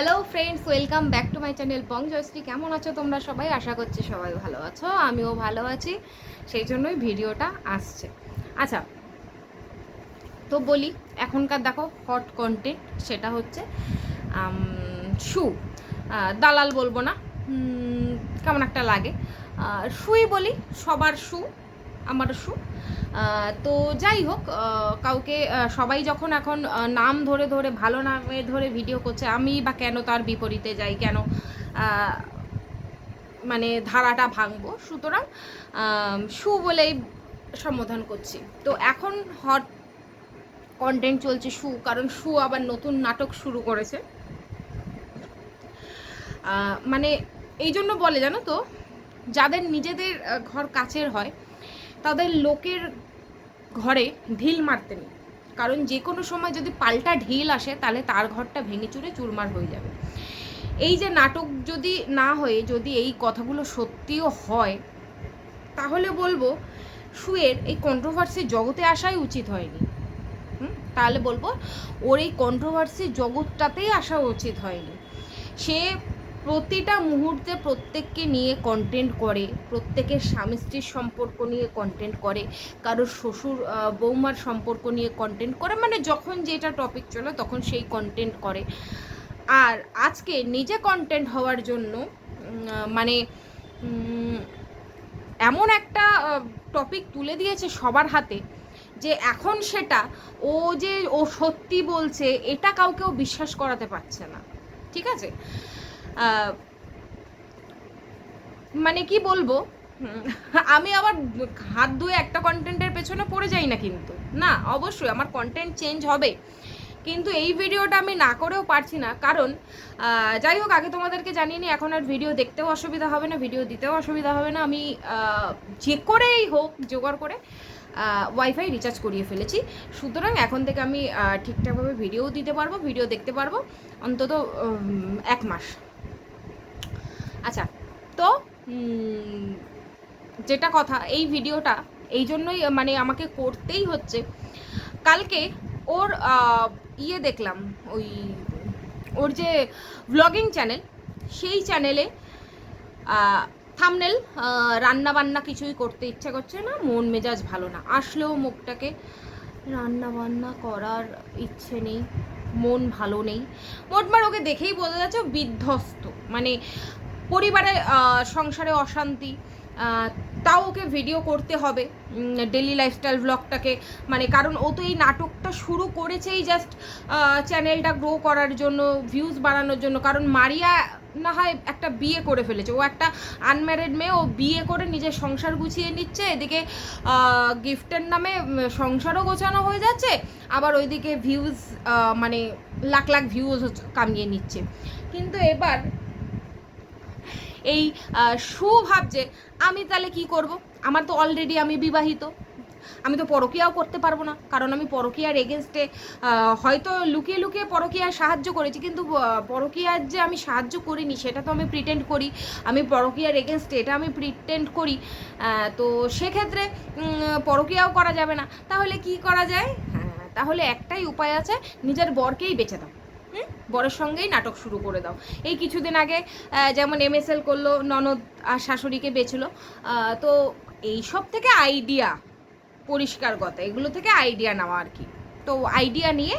Hello friends welcome back to my channel Bong Joyshree কেমন আছো তোমরা সবাই? আশা করছি সবাই ভালো আছো। আমিও ভালো আছি। সেই জন্যই ভিডিওটা আসছে। আচ্ছা তো বলি, এখনকার দেখো হট কন্টেন্ট সেটা হচ্ছে শু। দালাল বলব না কেমন একটা লাগে। শুই বলি, সবার শু। আমার শু তো যাই হোক কাউকে সবাই যখন এখন নাম ধরে ধরে, ভালো নামে ধরে ভিডিও করছে, আমি বা কেন তার বিপরীতে যাই, কেন মানে ধারাটা ভাঙবো? সুতরাং শু বলেই সম্বোধন করছি। তো এখন হট কন্টেন্ট চলছে শু কারণ শু আবার নতুন নাটক শুরু করেছে। মানে এই জন্য বলে, জানো তো, যাদের নিজেদের ঘর কাছের হয় তাদের লোকের ঘরে ঢিল মারতে নেই। কারণ যে কোনো সময় যদি পাল্টা ঢিল আসে, তাহলে তার ঘরটা ভেঙে চুরে চুরমার হয়ে যাবে। এই যে নাটক যদি না হয়ে, যদি এই কথাগুলো সত্যিও হয়, তাহলে বলব শুয়ের এই কন্ট্রোভার্সি জগতে আসাই উচিত হয়নি। তাহলে বলব ওর এই কন্ট্রোভার্সি জগৎটাতেই আসা উচিত হয়নি। সে প্রতিটা মুহূর্তে প্রত্যেককে নিয়ে কন্টেন্ট করে, প্রত্যেকের স্বামী স্ত্রীর সম্পর্ক নিয়ে কন্টেন্ট করে, কারোর শ্বশুর বৌমার সম্পর্ক নিয়ে কন্টেন্ট করে মানে যখন যেটা টপিক চলে তখন সেই কন্টেন্ট করে। আর আজকে নিজে কন্টেন্ট হওয়ার জন্য মানে এমন একটা টপিক তুলে দিয়েছে সবার হাতে যে এখন সেটা ও যে ও সত্যি বলছে, এটা কাউকেও বিশ্বাস করাতে পারছে না। ঠিক আছে? মানে কি বলব? আমি আবার হাত ধুয়ে একটা কন্টেন্টের পেছনে পড়ে যাই না কিন্তু। না, অবশ্যই আমার কন্টেন্ট চেঞ্জ হবে। কিন্তু এই ভিডিওটা আমি না করেও পারছি না। কারণ যাই হোক, আগে তোমাদেরকে জানিয়ে নিই, এখন আর ভিডিও দেখতেও অসুবিধা হবে না, ভিডিও দিতেও অসুবিধা হবে না। আমি যে করেই হোক, জোগাড় করে ওয়াইফাই রিচার্জ করিয়ে ফেলেছি। সুতরাং এখন থেকে আমি ঠিকঠাকভাবে ভিডিও দিতে পারব, ভিডিও দেখতে পারব। অন্তত এক মাস। আচ্ছা তো যেটা কথা, এই ভিডিওটা, এই জন্যই মানে আমাকে করতেই হচ্ছে। কালকে ওর ইয়ে দেখলাম, ওই, ওর যে ব্লগিং চ্যানেল সেই চ্যানেলে থামনেল রান্না বান্না কিছুই করতে ইচ্ছা করছে না, মন মেজাজ ভালো না। আসলেও মুখটাকে রান্না বান্না করার ইচ্ছে নেই, মন ভালো নেই। মোটমাট ওকে দেখেই বোঝা যাচ্ছে বিধ্বস্ত। মানে পরিবারে সংসারে অশান্তি তাও ওকে ভিডিও করতে হবে ডেলি লাইফস্টাইল ব্লগটাকে মানে কারণ ও তো এই নাটকটা শুরু করেছেই জাস্ট চ্যানেলটা গ্রো করার জন্য ভিউজ বাড়ানোর জন্য। কারণ মারিয়া না হয় একটা বিয়ে করে ফেলেছে। ও একটা আনম্যারিড মেয়ে, ও বিয়ে করে নিজের সংসার গুছিয়ে নিচ্ছে, এদিকে গিফটের নামে সংসারও গোছানো হয়ে যাচ্ছে, আবার ওইদিকে ভিউজ মানে লাখ লাখ ভিউজ কামিয়ে নিচ্ছে। কিন্তু এবার এই আহ, সু ভাবছে আমি তাহলে কি করব? আমার তো অলরেডি আমি বিবাহিত। আমি তো পরকিয়াও করতে পারব না। কারণ আমি পরকিয়ার এগেনস্টে হয়তো লুকিয়ে লুকিয়ে পরকিয়ার সাহায্য করেছি। কিন্তু পরকিয়ার যে আমি সাহায্য করিনি সেটা তো আমি প্রিটেন্ড করি। আমি পরকিয়ার এগেনস্টে এটা আমি প্রিটেন্ড করি। তো সেক্ষেত্রে পরকিয়াও করা যাবে না। তাহলে কি করা যায়? হ্যাঁ তাহলে একটাই উপায় আছে নিজের বরকেই বেঁচে দাও? বরের সঙ্গেই নাটক শুরু করে দাও। এই কিছুদিন আগে যেমন এমএসএল করল, ননদ আর শাশুড়িকে বেচলো তো এই সব থেকে আইডিয়া পরিষ্কার কথা। এগুলো থেকে আইডিয়া নেওয়া আর কি। তো আইডিয়া নিয়ে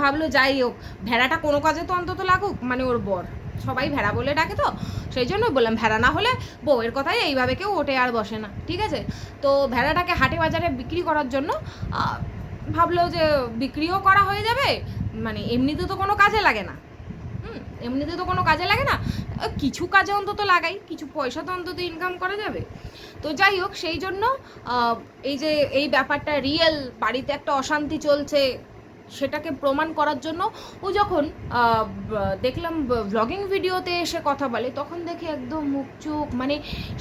ভাবলো যাই হোক, ভেড়াটা কোনো কাজে তো অন্তত লাগুক মানে ওর বর। সবাই ভেড়া বলে ডাকে তো, সেই জন্য বললাম, ভেড়া না হলে বউয়ের কথাই এইভাবে কেউ ওঠে আর বসে না। ঠিক আছে? তো ভেড়াটাকে হাটে বাজারে বিক্রি করার জন্য ভাবলো যে বিক্রিও করা হয়ে যাবে মানে এমনিতে তো কোনো কাজে লাগে না। হুম, এমনিতে তো কোনো কাজে লাগে না। কিছু কাজে অন্তত লাগাই, কিছু পয়সা তো অন্তত ইনকাম করা যাবে। তো যাই হোক, সেই জন্য এই যে এই ব্যাপারটা রিয়েল বাড়িতে একটা অশান্তি চলছে, সেটাকে প্রমাণ করার জন্য ও যখন দেখলাম ব্লগিং ভিডিওতে এসে কথা বলে, তখন দেখি একদম মুখ চোখ মানে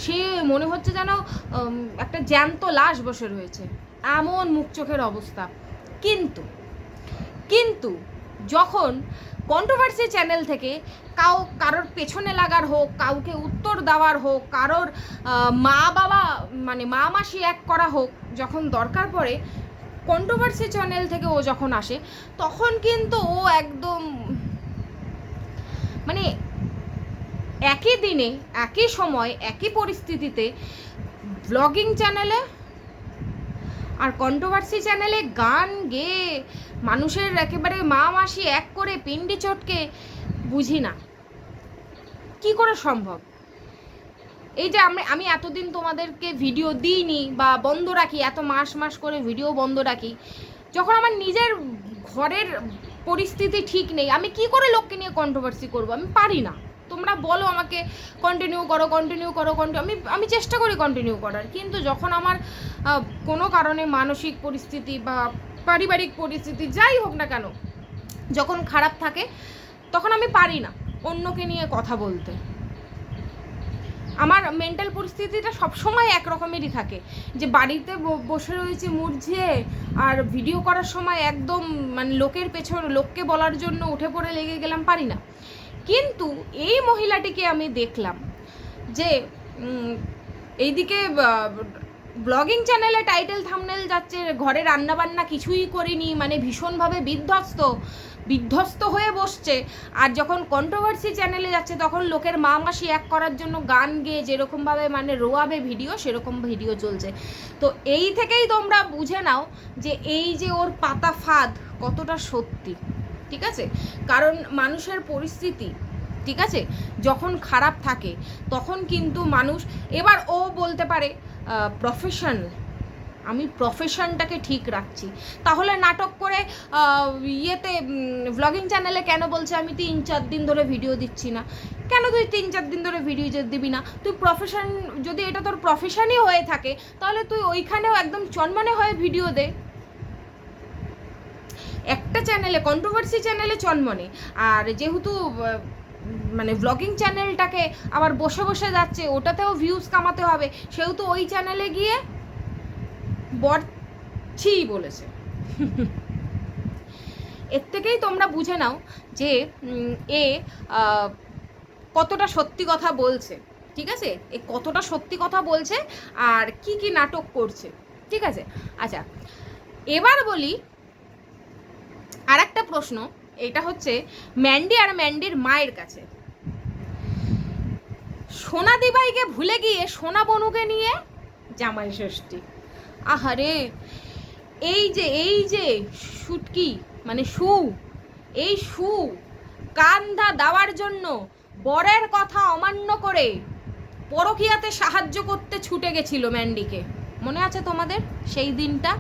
সে মনে হচ্ছে যেন একটা জ্যান্ত লাশ বসে রয়েছে। এমন মুখ চোখের অবস্থা। কিন্তু কিন্তু যখন কন্ট্রোভার্সি চ্যানেল থেকে কাউ, কারোর পেছনে লাগার হোক, কাউকে উত্তর দেওয়ার হোক, কারোর মা বাবা মানে মা মাসি এক করা হোক, যখন দরকার পড়ে কন্ট্রোভার্সি চ্যানেল থেকে ও যখন আসে, তখন কিন্তু ও একদম মানে একই দিনে, একই সময়, একই পরিস্থিতিতে ব্লগিং চ্যানেলে আর কন্ট্রোভার্সি চ্যানেলে গান গেয়ে মানুষের একেবারে মা মাসি এক করে পিন্ডি চটকে, বুঝি না। কি করে সম্ভব? এই যে আমি আমি এতদিন তোমাদেরকে ভিডিও দিইনি বা বন্ধ রাখি, এত মাস মাস করে ভিডিও বন্ধ রাখি, যখন আমার নিজের ঘরের পরিস্থিতি ঠিক নেই, আমি কি করে লোককে নিয়ে কন্ট্রোভার্সি করব? আমি পারি না। তোমরা বলো আমাকে কন্টিনিউ করো কন্টিনিউ করো কন্টিনিউ আমি আমি চেষ্টা করি কন্টিনিউ করার। কিন্তু যখন আমার কোনো কারণে মানসিক পরিস্থিতি বা পারিবারিক পরিস্থিতি যাই হোক না কেন, যখন খারাপ থাকে, তখন আমি পারি না অন্যকে নিয়ে কথা বলতে। আমার মেন্টাল পরিস্থিতিটা সবসময় একরকমেরই থাকে। যে বাড়িতে বসে রয়েছে মুরঝিয়ে, আর ভিডিও করার সময় একদম মানে লোকের পেছন, লোককে বলার জন্য উঠে পড়ে লেগে গেলাম, পারি না। কিন্তু এই মহিলাটিকে আমি দেখলাম যে এইদিকে ব্লগিং চ্যানেলে টাইটেল থামনেল যাচ্ছে, ঘরে রান্নাবান্না কিছুই করিনি মানে ভীষণভাবে বিধ্বস্ত বিধ্বস্ত হয়ে বসছে। আর যখন কন্ট্রোভার্সি চ্যানেলে যাচ্ছে, তখন লোকের মা মাসি এক করার জন্য গান গেয়ে যেরকমভাবে মানে রোয়াবে ভিডিও, সেরকম ভিডিও চলছে। তো এই থেকেই তোমরা বুঝে নাও যে এই যে ওর পাতা ফাঁদ, কতটা সত্যি। ঠিক আছে? কারণ মানুষের পরিস্থিতি, ঠিক আছে? যখন খারাপ থাকে, তখন কিন্তু মানুষ, এবার ও বলতে পারে প্রফেশন আমি প্রফেশনটাকে ঠিক রাখছি। তাহলে নাটক করে ইয়েতে ভ্লগিং চ্যানেলে কেন বলছে, আমি তিন, চার দিন ধরে ভিডিও দিচ্ছি না? কেন তুই তিন, চার দিন ধরে ভিডিও দিবি না? তুই প্রফেশন যদি এটা তোর প্রফেশনই হয়ে থাকে, তাহলে তুই ওইখানেও একদম চনমনে হয়ে ভিডিও দে। একটা চ্যানেলে কন্ট্রোভার্সি চ্যানেলে চনমনে আর যেহেতু মানে ব্লগিং চ্যানেলটাকে আবার বসে বসে যাচ্ছে, ওটাতেও ভিউজ কামাতে হবে, সেহেতু ওই চ্যানেলে গিয়ে বরছি বলেছে। এর থেকেই তোমরা বুঝে নাও যে এ কতটা সত্যি কথা বলছে, ঠিক আছে? এ কতটা সত্যি কথা বলছে, আর কি কি নাটক করছে, ঠিক আছে? আচ্ছা এবার বলি আর একটা প্রশ্ন, এটা হচ্ছে ম্যান্ডি আর ম্যান্ডির মায়ের কাছে। সোনা দিবাইকে ভুলে গিয়ে সোনা বনুকে নিয়ে জামাই ষষ্ঠী। আহারে, এই যে এই যে শুটকি মানে সু, এই সু কান্ধা দেওয়ার জন্য বরের কথা অমান্য করে পরকিয়াতে সাহায্য করতে ছুটে গেছিল ম্যান্ডিকে। মনে আছে তোমাদের সেই দিনটা?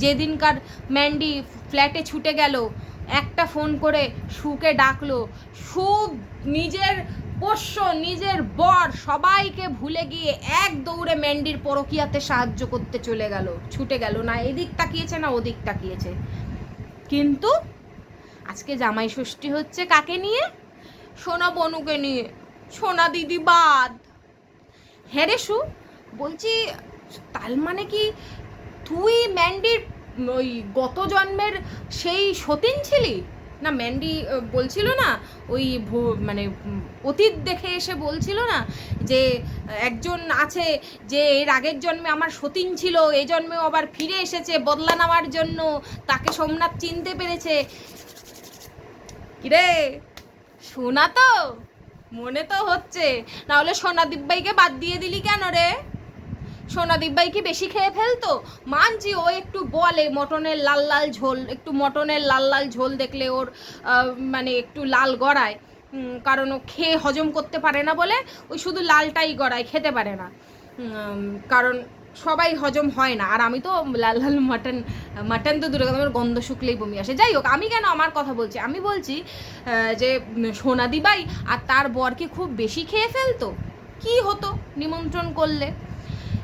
যেদিনকার ম্যান্ডি ফ্ল্যাটে ছুটে গেল, একটা ফোন করে সুকে ডাকলো সু নিজের পোষ্য, নিজের বর সবাইকে ভুলে গিয়ে এক দৌড়ে ম্যান্ডির পরকিয়াতে সাহায্য করতে চলে গেল, ছুটে গেল, না এদিক তাকিয়েছে, না ওদিক তাকিয়েছে। কিন্তু আজকে জামাই ষষ্ঠী হচ্ছে কাকে নিয়ে? সোনা বনুকে নিয়ে, সোনা দিদি বাদ। হ্যাঁ রে সু, বলছি, তার মানে কি তুই ম্যান্ডির ওই গত জন্মের সেই সতীন ছিলি? না, ম্যান্ডি বলছিল না, ওই মানে অতীত দেখে এসে বলছিল না যে, একজন আছে যে এর আগের জন্মে আমার সতীন ছিল, এই জন্মেও আবার ফিরে এসেছে, বদলা নেওয়ার জন্য তাকে সোমনাথ চিনতে পেরেছে। কিরে, শোনা তো, মনে তো হচ্ছে। নাহলে সোনাদীপ ভাইকে বাদ দিয়ে দিলি কেন রে? সোনাদীপ ভাই কি বেশি খেয়ে ফেলতো? মানছি ও একটু বলে মটনের লাল লাল ঝোল একটু মটনের লাল লাল ঝোল দেখলে ওর মানে একটু লাল গড়ায়। কারণ ও খেয়ে হজম করতে পারে না বলে ওই শুধু লালটাই গড়ায় খেতে পারে না। কারণ সবাই হজম হয় না। আর আমি তো লাল লাল মাটন মাটন তো দূরে আমার গন্ধ শুকলেই বমি আসে। যাই হোক আমি কেন আমার কথা বলছি? আমি বলছি যে উম, সোনাদি বাই আর তার বরকে খুব বেশি খেয়ে ফেলতো? কি হতো নিমন্ত্রণ করলে?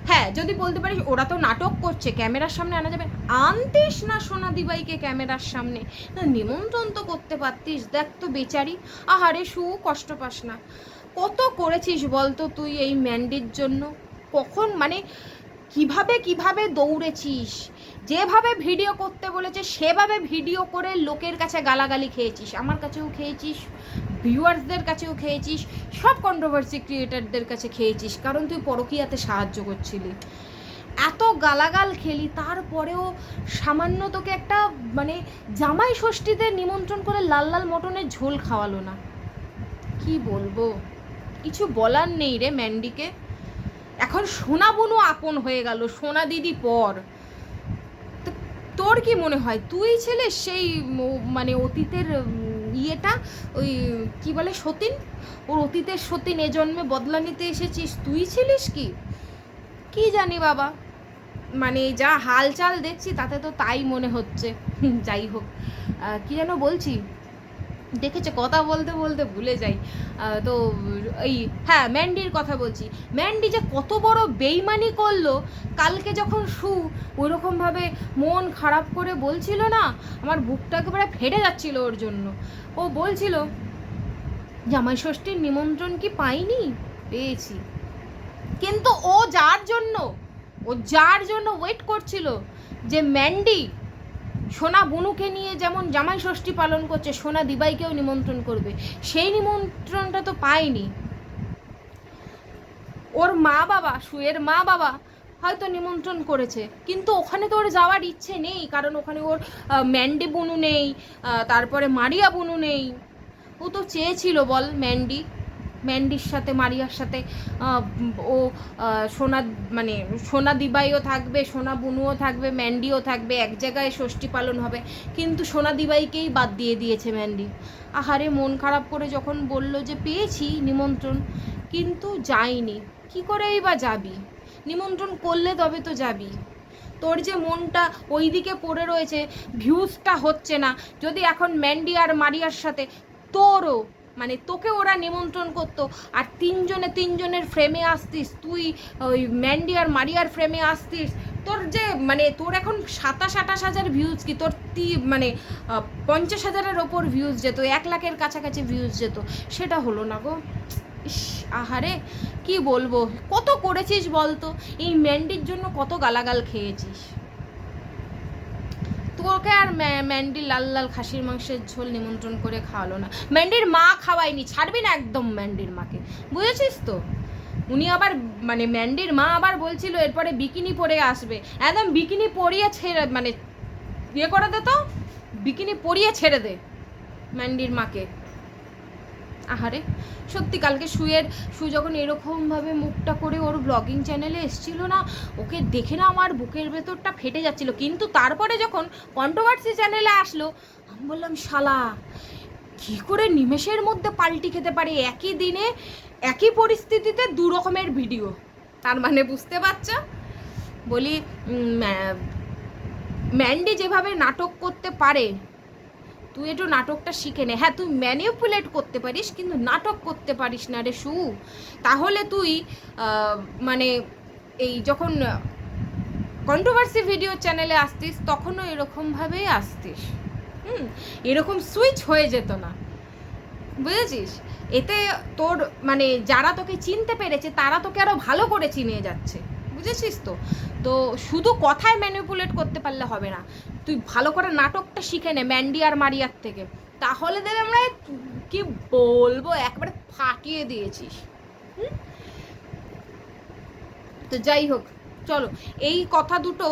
হ্যাঁ যদি বলতে পারিস, ওরা তো নাটক করছে, ক্যামেরার সামনে আনা যাবে। আনতিস না সোনা দিবাইকে ক্যামেরার সামনে? না, নিমন্ত্রণ তো করতে পারতিস, দেখ তো বেচারি। আহারে, সু, কষ্ট পাস না। কত করেছিস বলতো তুই এই ম্যান্ডির জন্য? কখন মানে কীভাবে কীভাবে দৌড়েছিস? যেভাবে ভিডিও করতে বলেছে, সেভাবে ভিডিও করে লোকের কাছে গালাগালি খেয়েছিস, আমার কাছেও খেয়েছিস ভিউয়ার্সদের কাছেও খেয়েছিস, সব কন্ট্রোভার্সি ক্রিয়েটারদের কাছে খেয়েছিস, কারণ তুই পরকীয়াতে সাহায্য করছিলি। এত গালাগাল খেলি, তারপরেও সামান্য তোকে একটা মানে জামাই ষষ্ঠীতে নিমন্ত্রণ করে লাল লাল মটনের ঝোল খাওয়ালো না। কি বলব? কিছু বলার নেই রে ম্যান্ডিকে। এখন সোনা বনু আপন হয়ে গেল, সোনা দিদি পর। তোর কি মনে হয়? তুই ছেলে সেই মানে অতীতের ইয়েটা, ওই, কি বলে, সতীন? ওর অতীতের সতীন এ জন্মে বদলা নিতে এসেছিস, তুই ছিলিস কি? কি জানি বাবা। মানে যা হালচাল দেখছি, তাতে তো তাই মনে হচ্ছে। যাই হোক। কি যেন বলছি? দেখেছে, কথা বলতে বলতে ভুলে যাই। তো, এই হ্যাঁ ম্যান্ডির কথা বলছি। ম্যান্ডি যে কত বড় বেইমানি করল, কালকে যখন শু ওইরকমভাবে মন খারাপ করে বলছিল না, আমার বুকটা একেবারে ফেটে যাচ্ছিল ওর জন্য। ও বলছিল, জামাই ষষ্ঠীর নিমন্ত্রণ কি পাইনি? পেয়েছি। কিন্তু ও যার জন্য, ও যার জন্য ওয়েট করছিল যে ম্যান্ডি সোনা বনুকে নিয়ে যেমন জামাই ষষ্ঠী পালন করছে, সোনা দিবাইকেও নিমন্ত্রণ করবে। সেই নিমন্ত্রণটা তো পায়নি। ওর মা বাবা, সুয়ের মা বাবা হয়তো নিমন্ত্রণ করেছে, কিন্তু ওখানে তো ওর যাওয়ার ইচ্ছে নেই, কারণ ওখানে ওর ম্যান্ডি বুনু নেই তারপরে মারিয়া বুনু নেই। ও তো চেয়েছিল, বল, ম্যান্ডি। ম্যান্ডির সাথে, মারিয়ার সাথে ও সোনা মানে সোনা দিবাইও থাকবে, সোনা বুনুও থাকবে ম্যান্ডিও থাকবে, এক জায়গায় ষষ্ঠী পালন হবে। কিন্তু সোনা দিবাইকেই বাদ দিয়ে দিয়েছে ম্যান্ডি আহারে, মন খারাপ করে যখন বলল যে, পেয়েছি নিমন্ত্রণ, কিন্তু যাইনি। কি করেই বা যাবি? নিমন্ত্রণ করলে তবে তো যাবি। তোর যে মনটা ওই দিকে পড়ে রয়েছে ভিউজটা হচ্ছে না। যদি এখন ম্যান্ডি আর মারিয়ার সাথে, তোরও মানে তোকে ওরা নিমন্ত্রণ করতো। আর তিনজনে তিনজনের ফ্রেমে আসতিস, তুই ওই ম্যান্ডি আর মারিয়ার ফ্রেমে আসতিস। তোর যে মানে তোর এখন সাতাশ আঠাশ হাজার ভিউজ কি? তোর তি মানে পঞ্চাশ হাজারের ওপর ভিউজ যেত, এক লাখের কাছাকাছি ভিউজ যেত। সেটা হলো না গো। ইস, আহারে, কি বলব? কত করেছিস বলতো? এই ম্যান্ডির জন্য কত গালাগাল খেয়েছিস। তোকে আর ম্যান্ডির ম্যান্ডি লাল লাল খাসির মাংসের ঝোল নিমন্ত্রণ করে খাওয়ালো না। ম্যান্ডির মা খাওয়ায়নি, ছাড়বি না একদম ম্যান্ডির মাকে। বুঝেছিস তো? উনি আবার মানে ম্যান্ডির মা আবার বলছিল, এরপরে বিকিনি পরে আসবে। একদম বিকিনি পরিয়ে ছেড়ে মানে ইয়ে করে দে তো, বিকিনি পরিয়ে ছেড়ে দে ম্যান্ডির মাকে। আহারে, সত্যি কালকে শুয়ের শু যখন এরকমভাবে মুখটা করে ওর ব্লগিং চ্যানেলে এসছিল না, ওকে দেখে না আমার বুকের ভেতরটা ফেটে যাচ্ছিল। কিন্তু তারপরে যখন কন্ট্রোভার্সি চ্যানেলে আসলো, আমি বললাম, শালা, কি করে নিমেষের মধ্যে পাল্টি খেতে পারে? একই দিনে, একই পরিস্থিতিতে দু রকমের ভিডিও তার মানে বুঝতে পারছ? বলি ম্যান্ডি যেভাবে নাটক করতে পারে তুই একটু নাটকটা শিখে নে। হ্যাঁ তুই ম্যানিপুলেট করতে পারিস, কিন্তু নাটক করতে পারিস না রে সু। তাহলে তুই মানে এই যখন কন্ট্রোভার্সি ভিডিও চ্যানেলে আসতিস, তখনও এরকমভাবেই আসতিস। হুম? এরকম সুইচ হয়ে যেত না। বুঝেছিস? এতে তোর মানে যারা তোকে চিনতে পেরেছে, তারা তোকে আরও ভালো করে চিনিয়ে যাচ্ছে। বুঝেছিস তো? তো শুধু কথায় ম্যানিপুলেট করতে পারলে হবে না। তুই ভালো করে নাটকটা শিখে নে ম্যান্ডি আর মারিয়ার থেকে। তাহলে দেবে আমরা কি বলব? একবারে ফাটিয়ে দিয়েছিস? তো যাই হোক, চলো। এই কথা দুটো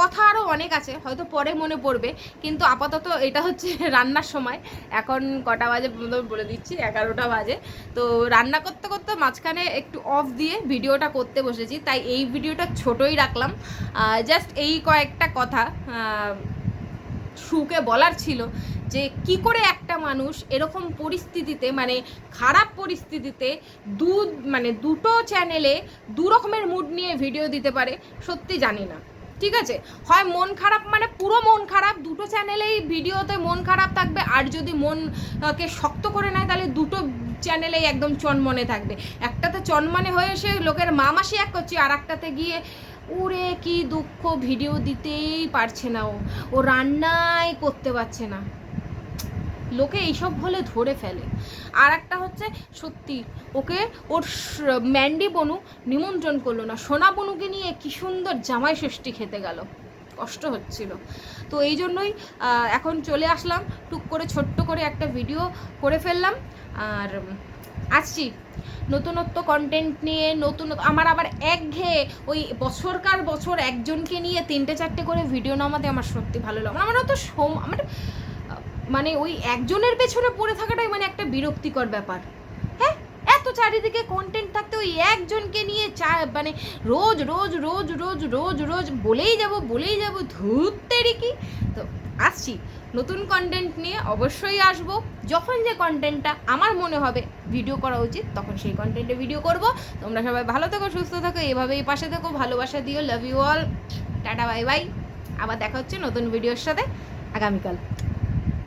কথা আরও অনেক আছে, হয়তো পরে মনে পড়বে, কিন্তু আপাতত এটা হচ্ছে রান্নার সময়। এখন কটা বাজে বলে- দিচ্ছি, এগারোটা বাজে। তো রান্না করতে করতে মাঝখানে একটু অফ দিয়ে ভিডিওটা করতে বসেছি, তাই এই ভিডিওটা ছোটই রাখলাম। জাস্ট এই কয়েকটা কথা সুকে বলার ছিল যে কি করে একটা মানুষ এরকম পরিস্থিতিতে মানে খারাপ পরিস্থিতিতে দু মানে দুটো চ্যানেলে দু রকমের মুড নিয়ে ভিডিও দিতে পারে, সত্যি জানি না। ঠিক আছে? হয় মন খারাপ মানে পুরো মন খারাপ, দুটো চ্যানেলেই ভিডিওতে মন খারাপ থাকবে, আর যদি মনকে শক্ত করে নেয় তাহলে দুটো চ্যানেলেই একদম চনমনে থাকবে। একটাতে চনমনে হয়ে সে লোকের মামাসি এক করছে, আর একটাতে গিয়ে উড়ে কি দুঃখ, ভিডিও দিতেই পারছে না ও। ও রান্নাই করতে পারছে না। লোকে এইসব হলে ধরে ফেলে। আর একটা হচ্ছে, সত্যি, ওকে ওর ম্যান্ডি বনু নিমন্ত্রণ করল না। সোনা বনুকে নিয়ে কি সুন্দর জামাই ষষ্ঠী খেতে গেল। কষ্ট হচ্ছিল। তো এই জন্যই এখন চলে আসলাম। টুক করে, ছোট্ট করে একটা ভিডিও করে ফেললাম। আর আসছি। নতুনত্ব কন্টেন্ট নিয়ে, নতুন, আমার আবার একঘেয়ে ওই বছরকার বছর একজনকে নিয়ে তিনটে চারটে করে ভিডিও নামাতে আমার সত্যি ভালো লাগে আমার অত সোম আমার মানে ওই একজনের পেছনে পড়ে থাকাটাই মানে একটা বিরক্তিকর ব্যাপার। হ্যাঁ? এত চারিদিকে কন্টেন্ট থাকতে ওই একজনকে নিয়ে চা মানে রোজ রোজ রোজ রোজ রোজ রোজ বলেই যাব বলেই যাব ধুত্তেরি কি তো আসছি, নতুন কন্টেন্ট নিয়ে অবশ্যই আসব। যখন যে কন্টেন্টটা আমার মনে হবে ভিডিও করা উচিত, তখন সেই কন্টেন্টে ভিডিও করব। তোমরা সবাই ভালো থেকো, সুস্থ থাকো, এভাবেই পাশে থেকো, ভালোবাসা দিও love you all tata bye bye আবার দেখা হচ্ছে নতুন ভিডিওর সাথে। আগামীকাল।